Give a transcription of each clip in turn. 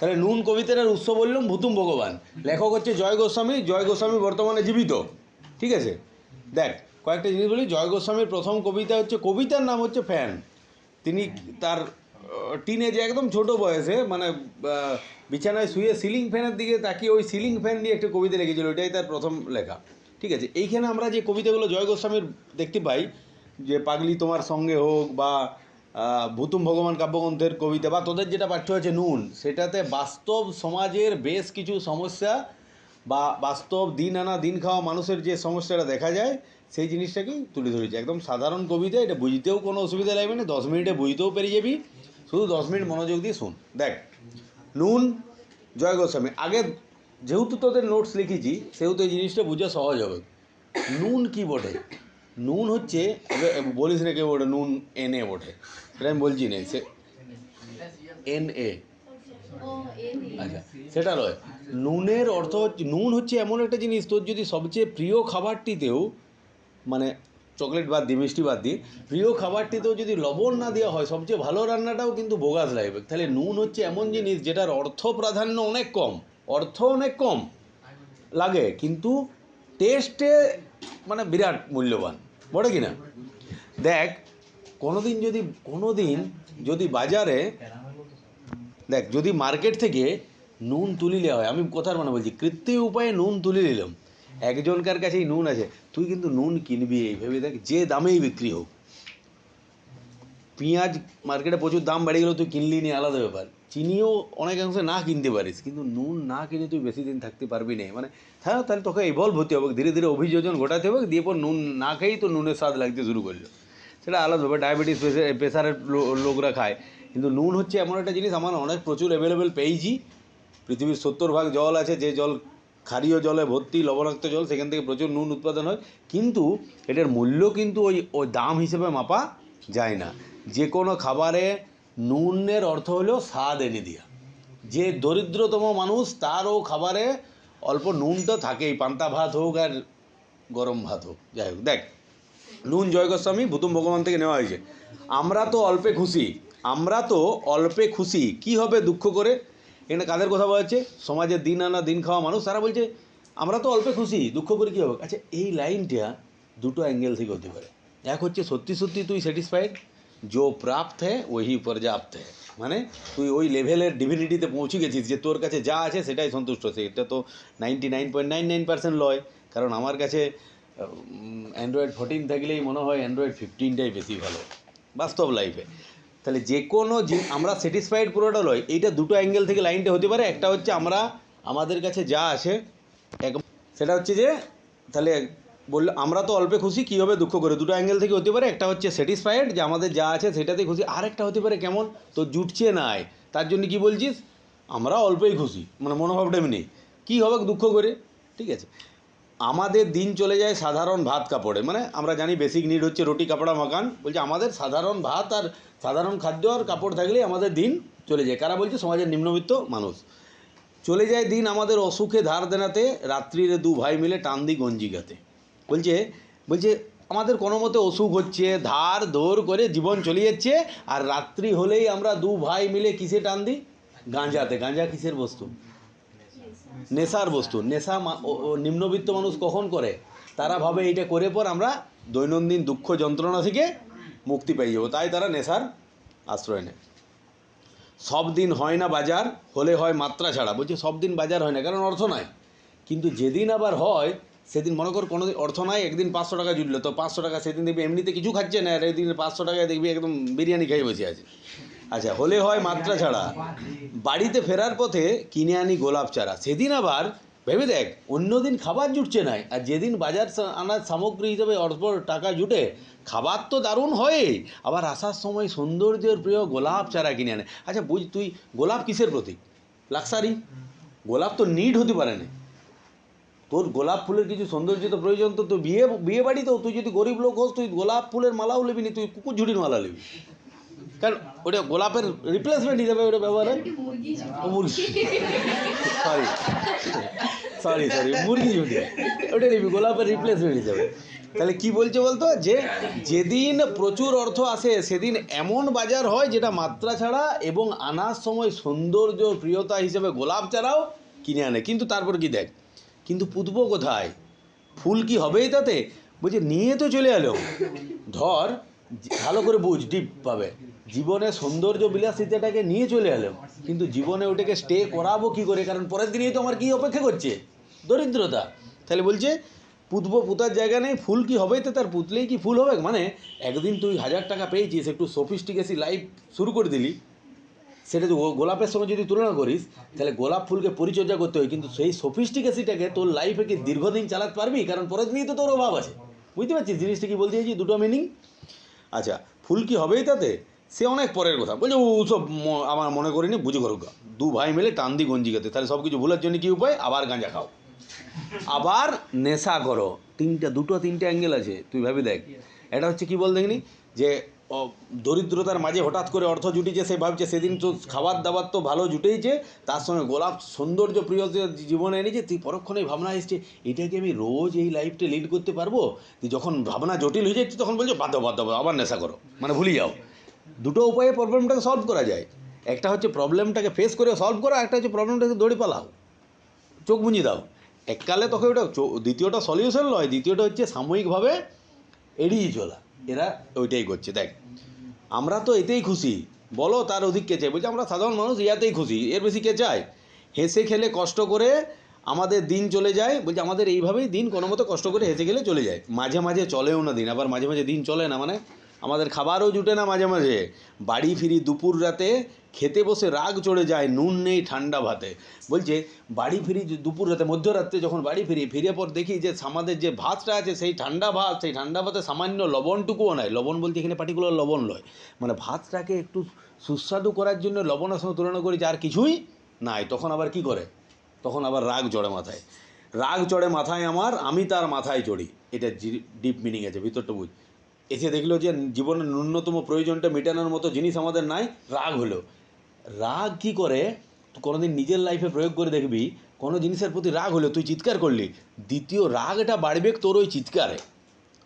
তাহলে নুন কবিতার উৎস বললাম ভুতুম ভগবান। লেখক হচ্ছে জয় গোস্বামী জয় গোস্বামী বর্তমানে জীবিত। ঠিক আছে? দেখ, কয়েকটা জিনিস বলি। জয় গোস্বামীর প্রথম কবিতা হচ্ছে, কবিতার নাম হচ্ছে ফ্যান। তিনি তার টিনেজে একদম ছোট বয়সে মানে বিছানায় শুয়ে সিলিং ফ্যানের দিকে তাকিয়ে ওই সিলিং ফ্যান নিয়ে একটা কবিতা লিখেছিল। ওইটাই তার প্রথম লেখা। ঠিক আছে? এইখানে আমরা যে কবিতাগুলো জয় গোস্বামীর দেখতে পাই, যে পাগলি তোমার সঙ্গে হোক বা ভুতুম ভগবান কাব্যগ্রন্থের কবিতা বা তোদের যেটা পাঠ্য আছে নুন, সেটাতে বাস্তব সমাজের বেশ কিছু সমস্যা বা বাস্তব দিন আনা দিন খাওয়া মানুষের যে সমস্যাটা দেখা যায়, সেই জিনিসটাকেই তুলে ধরেছে। একদম সাধারণ কবিতা, এটা বুঝতেও কোনো অসুবিধা লাগবে না, দশ মিনিটে বুঝতেও পেরে যাবি। শুধু দশ মিনিট মনোযোগ দিয়ে শুন। দেখ, নুন, জয় গোস্বামী, আগে যেহেতু তোদের নোটস লিখেছি, সেহেতু এই জিনিসটা বোঝা সহজ হবে। নুন কি বটে? নুন হচ্ছে বলিস না কেউ ওটা নুন এন এ বটে। সেটা আমি বলছি না, সে এন এ। আচ্ছা সেটা নয়। নুনের অর্থ হচ্ছে, নুন হচ্ছে এমন একটা জিনিস, তোর যদি সবচেয়ে প্রিয় খাবারটিতেও মানে চকলেট বাদ দিয়ে মিষ্টি বাদ দিয়ে প্রিয় খাবারটিতেও যদি লবণ না দেওয়া হয়, সবচেয়ে ভালো রান্নাটাও কিন্তু বোগাস লাগবে তাহলে নুন হচ্ছে এমন জিনিস যেটার অর্থ প্রাধান্য অনেক কম, অর্থ অনেক কম। লাগে, কিন্তু টেস্টে মানে বিরাট মূল্যবান। বটে কি না দেখ, কোনোদিন যদি কোনোদিন যদি বাজারে, দেখ, যদি মার্কেট থেকে নুন তুলি নেওয়া হয়, আমি কথার মানে বলছি, কৃত্রিম উপায়ে নুন তুলে নিলাম, একজনকার কাছেই নুন আছে, তুই কিন্তু নুন কিনবি এই ভেবে দেখ, যে দামেই বিক্রি হোক। পেঁয়াজ মার্কেটে প্রচুর দাম বেড়ে গেলেও তুই কিনলি নি, আলাদা ব্যাপার। চিনিও অনেকাংশে না কিনতে পারিস, কিন্তু নুন না কিনে তুই বেশি দিন থাকতে পারবি না। মানে হ্যাঁ তাহলে তোকে ইভলভ হতে হবে, ধীরে ধীরে অভিযোজন ঘটাতে হবে, দিয়ে পর নুন না খেয়েই তো নুনের স্বাদ লাগতে শুরু করল। সেটা আলাদা ব্যাপার ডায়াবেটিস প্রেশারের লোকরা খায়। কিন্তু নুন হচ্ছে এমন একটা জিনিস, আমার অনেক প্রচুর অ্যাভেলেবেল পেয়েছি। পৃথিবীর সত্তর ভাগ জল আছে, যে জল, ক্ষারীয় জলে ভর্তি, লবণাক্ত জল, সেখান থেকে প্রচুর নুন উৎপাদন হয়। কিন্তু এটার মূল্য কিন্তু ওই ওই দাম হিসেবে মাপা যায় না। যে কোনো খাবারে নুনের অর্থ হলো স্বাদ এনে দেওয়া যে দরিদ্রতম মানুষ, তারও খাবারে অল্প নুন তো থাকেই, পান্তা ভাত হোক আর গরম ভাত হোক, যাই হোক। দেখ নুন জয় গোস্বামী ভুতুম ভগবান থেকে নেওয়া হয়েছে। আমরা তো অল্পে খুশি, আমরা তো অল্পে খুশি, কি হবে দুঃখ করে? এখানে কাদের কথা বলা হচ্ছে? সমাজের দিন আনা, দিন খাওয়া মানুষ, তারা বলছে, আমরা তো অল্পে খুশি, দুঃখ করে কী হবে? আচ্ছা এই লাইনটা দুটো অ্যাঙ্গেল থেকে হতে পারে। এক হচ্ছে সত্যি সত্যি তুই স্যাটিসফাইড যো প্রাপ্ত হ্যাঁ ওহি পর্যাপ্ত হ্যাঁ মানে তুই ওই লেভেলের ডিভিনিটিতে পৌঁছে গেছিস যে তোর কাছে যা আছে সেটাই সন্তুষ্ট। সে, এটা তো ninety nine point nine nine percent লয়। কারণ আমার কাছে অ্যান্ড্রয়েড ফোরটিন থাকলেই মনে হয় অ্যান্ড্রয়েড ফিফটিনটাই বেশি ভালো। বাস্তব লাইফে তাহলে যে কোনো যে আমরা স্যাটিসফাইড পুরোটা লয়। এইটা দুটো অ্যাঙ্গেল থেকে লাইনটা হতে পারে। একটা হচ্ছে আমরা, আমাদের কাছে যা আছে, এক সেটা হচ্ছে যে, তাহলে বলল, আমরা তো অল্পে খুশি, কী হবে দুঃখ করে? দুটো অ্যাঙ্গেল থেকে হতে পারে, একটা হচ্ছে স্যাটিসফাইড যে আমাদের যা আছে সেটাতে খুশি আর একটা হতে পারে কেমন? তো জুটছে নাই তার জন্য কি বলছিস? আমরা অল্পই খুশি। মানে মনোভাবটা এমনি। কী হবে দুঃখ করে? ঠিক আছে। আমাদের দিন চলে যায় সাধারণ ভাত কাপড়ে মানে আমরা জানি বেসিক নিড হচ্ছে রুটি, কাপড়া মাকান বলছে, আমাদের সাধারণ ভাত আর সাধারণ খাদ্য আর কাপড় থাকলেই আমাদের দিন চলে যায়। কারা বলছে? সমাজের নিম্নবিত্ত মানুষ। চলে যায় দিন আমাদের অসুখে ধার দেনাতে, রাত্রিরে দু ভাই মিলে টান দি গঞ্জিগাতে। বলছে বলছে, আমাদের কোনো মতে অসুখ হচ্ছে, ধার, দৌড় করে জীবন চলে যাচ্ছে, আর রাত্রি হলেই আমরা দু ভাই মিলে কিসে টান দিই? গাঁজাতে। গাঁজা কিসের বস্তু? নেশার বস্তু। নেশা নিম্নবিত্ত মানুষ কখন করে? তারা ভাবে এইটা করে পর আমরা দৈনন্দিন দুঃখ যন্ত্রণা থেকে মুক্তি পেয়ে যাব। তাই তারা নেশার আশ্রয় নেয়। সব দিন হয় না বাজার, হলে হয় মাত্রা ছাড়া। বলছে, সব দিন বাজার হয় না, কারণ অর্থ নাই। কিন্তু যেদিন আবার হয় সেদিন মনে কর কোনোদিন অর্থ নাই, একদিন পাঁচশো টাকা জুটলো। তো পাঁচশো টাকা সেদিন দেখবি এমনিতে কিছু খাচ্ছে না, আর একদিন পাঁচশো টাকায় দেখবি একদম বিরিয়ানি খেয়ে বসে আছে। আচ্ছা হলে হয় মাত্রা ছাড়া। বাড়িতে ফেরার পথে কিনে আনি গোলাপ চারা। সেদিন আবার ভেবে দেখ, অন্য দিন খাবার জুটছে নাই আর যেদিন বাজার আনার সামগ্রী হিসেবে অল্প টাকা জুটে, খাবার তো দারুণ হয় আবার আসার সময় সৌন্দর্যের প্রিয় গোলাপ চারা কিনে আনে। আচ্ছা বুঝ, তুই গোলাপ কিসের প্রতীক? লাক্সারি? গোলাপ তো নিড হতে পারে না। তোর গোলাপ ফুলের কিছু সৌন্দর্য তো প্রয়োজন তো তুই বিয়ে বিয়ে বাড়িতেও তুই যদি গরিব লোক হোস তুই গোলাপ ফুলের মালাও নেবি না তুই কুকুর ঝুড়ির মালা নেবি। কারণ ওটা গোলাপের রিপ্লেসমেন্ট হিসাবে ওটা ব্যবহার হয়? মুরগি সরি সরি সরি মুরগি ঝুড়ি। ওটা নিবি গোলাপের রিপ্লেসমেন্ট হিসাবে। তাহলে কি বলছে বলতো? যে যেদিন প্রচুর অর্থ আসে সেদিন এমন বাজার হয় যেটা মাত্রা ছাড়া এবং আনার সময় সৌন্দর্য প্রিয়তা হিসেবে গোলাপ চারাও কিনে আনে। কিন্তু তারপর কি দেখ? কিন্তু পুতব কোথায়? ফুল কি হবেই তাতে? বলছে, নিয়ে তো চলে এলো। ধর, ভালো করে বুঝ, ডিপ পাবে। জীবনে সৌন্দর্য বিলাসিতাটাকে নিয়ে চলে এলো। কিন্তু জীবনে ওটাকে স্টে করাবো কি করে? কারণ পরের দিনেই তো আমার কি অপেক্ষা করছে? দরিদ্রতা। তাহলে বলছে, পুতবো পুতার জায়গা নেই, ফুল কি হবে তো তার পুতলেই কি ফুল হবে? মানে একদিন তুই হাজার টাকা পেয়েছিস, একটু সফিস্টিকেসি লাইফ শুরু করে দিলি। সেটা যদি গোলাপের সঙ্গে যদি তুলনা করিস, তাহলে গোলাপ ফুলকে পরিচর্যা করতে হয়। কিন্তু সেই সফিস্টিকেসিটাকে তোর লাইফে কি দীর্ঘদিন চালাতে পারবি? কারণ পরের দিনই তো তোর অভাব আছে। বুঝতে পারছিস? জিনিসটা কি বলতে চাইছি দুটো মিনিং আচ্ছা ফুল কি হবেই তাতে? সে অনেক পরের কথা। বলছে, ও সব আমার মনে করিনি, বুঝে করুক দু ভাই মিলে টান দি গঞ্জি খেতে তাহলে সব কিছু ভুলার জন্য কি উপায়? আবার গাঁজা খাও। আবার নেশা করো। তিনটা, দুটো, তিনটে অ্যাঙ্গেল আছে। তুই ভাবি দেখ। এটা হচ্ছে কি বল দেখিনি? যে দরিদ্রতার মাঝে হঠাৎ করে অর্থ জুটিছে, সে ভাবছে সেদিন তো খাবার দাবার তো ভালো জুটেইছে, তার সঙ্গে গোলাপ সৌন্দর্য প্রিয় জীবনে এনেছে, তুই পরক্ষণেই ভাবনা এসছে, এটা কি আমি রোজ এই লাইফটা লিড করতে পারব? তুই যখন ভাবনা জটিল হয়ে যাচ্ছে, তখন বলছো বাধ্য বাধ্য আবার নেশা করো মানে ভুলে যাও। দুটো উপায়ে প্রবলেমটাকে সলভ করা যায়। একটা হচ্ছে প্রবলেমটাকে ফেস করে সলভ করা, একটা হচ্ছে প্রবলেমটাকে দৌড়ে পালাও। চোখ বুঝিয়ে দাও। এককালে তোকে ওটা দ্বিতীয়টা সলিউশন নয় দ্বিতীয়টা হচ্ছে সাময়িকভাবে এড়িয়ে চলা। এরা ওইটাই করছে, দেখ। আমরা তো এতেই খুশি। বলো তার অধিক কে চাই বলছে, আমরা সাধারণ মানুষ, ইয়াতেই খুশি। এর বেশি কে চায়? হেসে খেলে কষ্ট করে আমাদের দিন চলে যায়। বলছে, আমাদের এইভাবেই দিন কোনো মতো কষ্ট করে হেসে খেলে চলে যায়। মাঝে মাঝে চলেও না দিন, আবার মাঝে মাঝে দিন চলে না মানে আমাদের খাবারও জুটে না মাঝে মাঝে। বাড়ি ফিরি দুপুর রাতে, খেতে বসে রাগ চড়ে যায়, নুন নেই, ঠান্ডা ভাতে। বলছে, বাড়ি ফিরি দুপুর রাতে, মধ্যরাত্রে যখন বাড়ি ফিরি, ফিরে পর দেখি যে আমাদের যে ভাতটা আছে, সেই ঠান্ডা ভাত, সেই ঠান্ডা ভাতে সামান্য লবণটুকুও নাই। লবণ বলতে এখানে পার্টিকুলার লবণ নয় মানে ভাতটাকে একটু সুস্বাদু করার জন্য লবণের সঙ্গে তুলনা করি যে আর কিছুই নাই। তখন আবার কি করে? তখন আবার রাগ চড়ে মাথায়। রাগ চড়ে মাথায় আমার, আমি তার মাথায় চড়ি। এটা ডিপ মিনিং আছে, ভিতরটা বুঝ। এসে দেখল যে জীবনের ন্যূনতম প্রয়োজনটা মেটানোর মতো জিনিস আমাদের নাই, রাগ হলো। রাগ কি করে? কোনোদিন নিজের লাইফে প্রয়োগ করে দেখবি, কোনো জিনিসের প্রতি রাগ হলো, তুই চিৎকার করলি। দ্বিতীয়, রাগ এটা বাড়বে তোর ওই চিৎকারে।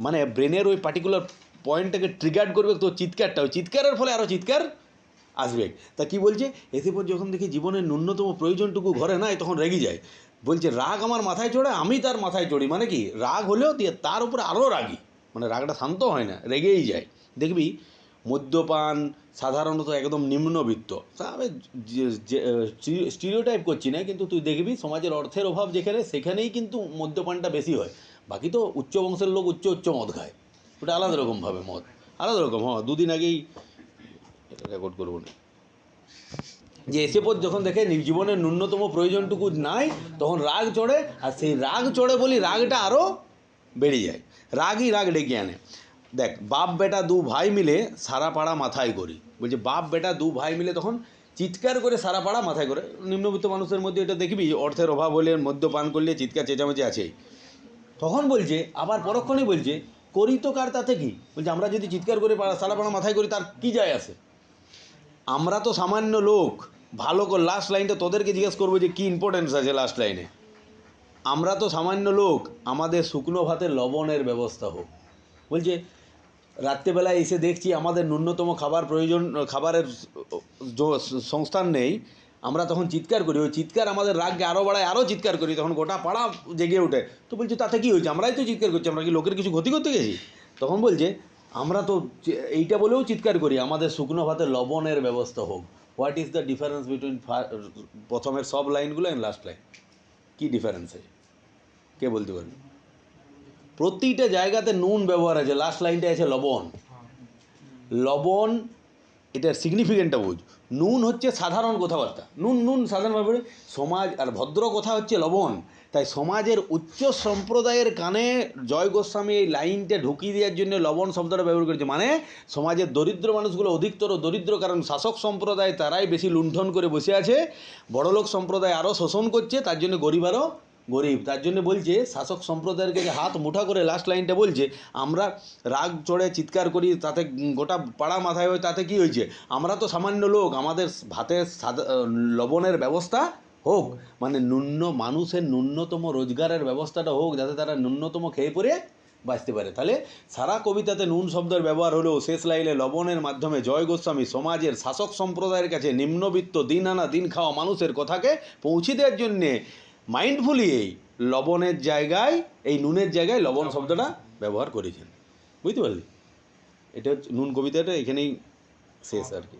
মানে ব্রেনের ওই পার্টিকুলার পয়েন্টটাকে ট্রিগার করবে তোর চিৎকারটা। ওই চিৎকারের ফলে আরও চিৎকার আসবে। তা কি বলছে? এতে পর যখন দেখি জীবনের ন্যূনতম প্রয়োজনটুকু ঘরে নাই, তখন রেগে যায়। বলছে, রাগ আমার মাথায় চড়ে, আমি তার মাথায় চড়ি। মানে কি? রাগ হলেও দিয়ে তার উপরে আরও রাগি। মানে রাগটা শান্ত হয় না, রেগেই যায়। দেখবি মদ্যপান সাধারণত একদম নিম্নবিত্ত। আমি স্টিরিওটাইপ করছি না, কিন্তু তুই দেখবি সমাজের অর্থের অভাব যেখানে, সেখানেই কিন্তু মদ্যপানটা বেশি হয়। বাকি তো উচ্চ বংশের লোক উচ্চ উচ্চ মদ খায়। ওটা আলাদা রকমভাবে মদ। আলাদা রকম হ্যাঁ দুদিন আগেই রেকর্ড করব না। যে এসে পর যখন দেখে জীবনের ন্যূনতম প্রয়োজনটুকু নাই, তখন রাগ চড়ে, আর সেই রাগ চড়ে বলি রাগটা আরও বেড়ে যায়। রাগই রাগ ডেকে আনে। দেখ, বাপ বেটা দু ভাই মিলে সারা পাড়া মাথায় করি। বলছে, বাপ বেটা দু ভাই মিলে তখন চিৎকার করে সারা পাড়া মাথায় করে। নিম্নবিত্ত মানুষের মধ্যে এটা দেখবি অর্থের অভাব হলে, মদ্যপান করলে চিৎকার চেঁচামেচি আছেই। তখন বলছে, আবার পরক্ষণেই বলছে, করি তো কার তাতে কি? বলছে, আমরা যদি চিৎকার করে পাড়া সারা পাড়া মাথায় করি, তার কী যায় আসে? আমরা তো সামান্য লোক, ভালো করে লাস্ট লাইনটা তোদেরকে জিজ্ঞেস করব যে কী ইম্পর্টেন্স আছে লাস্ট লাইনে আমরা তো সামান্য লোক, আমাদের শুকনো ভাতের লবণের ব্যবস্থা হোক। বলছে, রাত্রেবেলায় এসে দেখছি আমাদের ন্যূনতম খাবার প্রয়োজন, খাবারের সংস্থান নেই। আমরা তখন চিৎকার করি, ওই চিৎকার আমাদের রাগকে আরও বাড়ায় আরও চিৎকার করি, তখন গোটা পাড়া জেগে ওঠে। তো বলছে, তাতে কী হয়েছে? আমরাই তো চিৎকার করছি, আমরা কি লোকের কিছু ক্ষতি করতে গেছি? তখন বলছে, আমরা তো এইটা বলেও চিৎকার করি, আমাদের শুকনো ভাতে লবণের ব্যবস্থা হোক। What is the difference between প্রথমের সব লাইনগুলো অ্যান্ড লাস্ট লাইন কী ডিফারেন্স আছে কে বলতে পারবে? প্রতিটা জায়গাতে নুন ব্যবহার আছে লাস্ট লাইনটা আছে লবণ। লবণ এটার সিগনিফিকেন্টটা বুঝ। নুন হচ্ছে সাধারণ কথাবার্তা। নুন নুন সাধারণভাবে সমাজ আর ভদ্র কথা হচ্ছে লবণ। তাই সমাজের উচ্চ সম্প্রদায়ের কানে জয় গোস্বামী এই লাইনটা ঢুকিয়ে দেওয়ার জন্য লবণ শব্দটা ব্যবহার করেছে। মানে সমাজের দরিদ্র মানুষগুলো অধিকতর দরিদ্র, কারণ শাসক সম্প্রদায় তারাই বেশি লুণ্ঠন করে বসে আছে। বড়লোক সম্প্রদায় আরও শোষণ করছে, তার জন্য গরিব আরও গরিব। তার জন্য বলছে, শাসক সম্প্রদায়ের কাছে হাত মুঠা করে লাস্ট লাইনটা বলছে, আমরা রাগ চড়ে চিৎকার করি, তাতে গোটা পাড়া মাথায় হয়, তাতে কি হয়েছে? আমরা তো সামান্য লোক, আমাদের সাদা লবণের ব্যবস্থা হোক মানে ন্যূন মানুষের ন্যূনতম রোজগারের ব্যবস্থাটা হোক, যাতে তারা ন্যূনতম খেয়ে পরে বাঁচতে পারে। তাহলে সারা কবিতাতে নুন শব্দের ব্যবহার হলেও শেষ লাইনে লবণের মাধ্যমে জয় গোস্বামী সমাজের শাসক সম্প্রদায়ের কাছে নিম্নবিত্ত দিন আনা দিন খাওয়া মানুষের কথাকে পৌঁছে দেওয়ার জন্যে মাইন্ডফুলি এই লবণের জায়গায় এই নুনের জায়গায় লবণ। শব্দটা ব্যবহার করেছেন। বুঝতে পারলি? এটা হচ্ছে নুন কবিতাটা এখানেই শেষ আর কি।